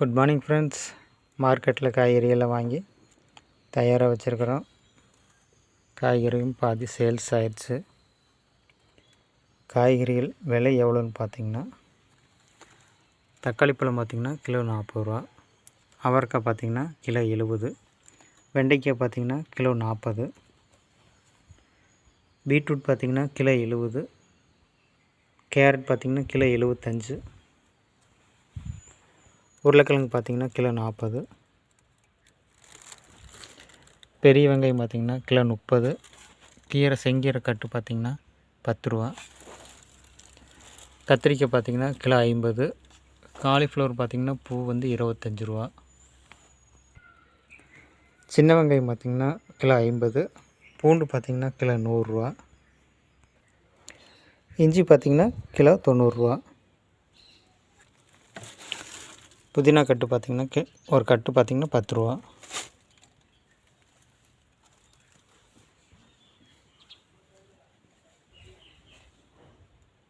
Good morning friends. மார்க்கெட்டில் காய்கறியெல்லாம் வாங்கி தயாராக வச்சுருக்குறோம். காய்கறியும் பாதி சேல்ஸ் ஆயிடுச்சு. காய்கறிகள் விலை எவ்வளோன்னு பார்த்தீங்கன்னா தக்காளி பழம் பார்த்திங்கன்னா கிலோ நாற்பது ரூபா. அவரைக்காய் பார்த்திங்கன்னா கிலோ எழுபது. வெண்டைக்காய் பார்த்திங்கன்னா கிலோ நாற்பது. பீட்ரூட் பார்த்திங்கன்னா கிலோ எழுபது. கேரட் பார்த்திங்கன்னா கிலோ எழுபத்தஞ்சு. உருளைக்கிழங்கு பார்த்திங்கன்னா கிலோ நாற்பது. பெரிய வெங்காயம் பார்த்திங்கன்னா கிலோ முப்பது. கீரை செங்கீரை கட்டு பார்த்திங்கன்னா பத்து ரூபா. கத்திரிக்காய் பார்த்திங்கன்னா கிலோ ஐம்பது. காலிஃப்ளவர் பார்த்திங்கன்னா பூ வந்து இருபத்தஞ்சி ரூபா. சின்ன வெங்காயம் பார்த்திங்கன்னா கிலோ ஐம்பது. பூண்டு பார்த்திங்கன்னா கிலோ நூறுரூவா இஞ்சி பார்த்திங்கன்னா கிலோ தொண்ணூறுரூவா புதினா கட்டு பார்த்திங்கன்னா கே ஒரு கட்டு பார்த்திங்கன்னா பத்து ரூபா.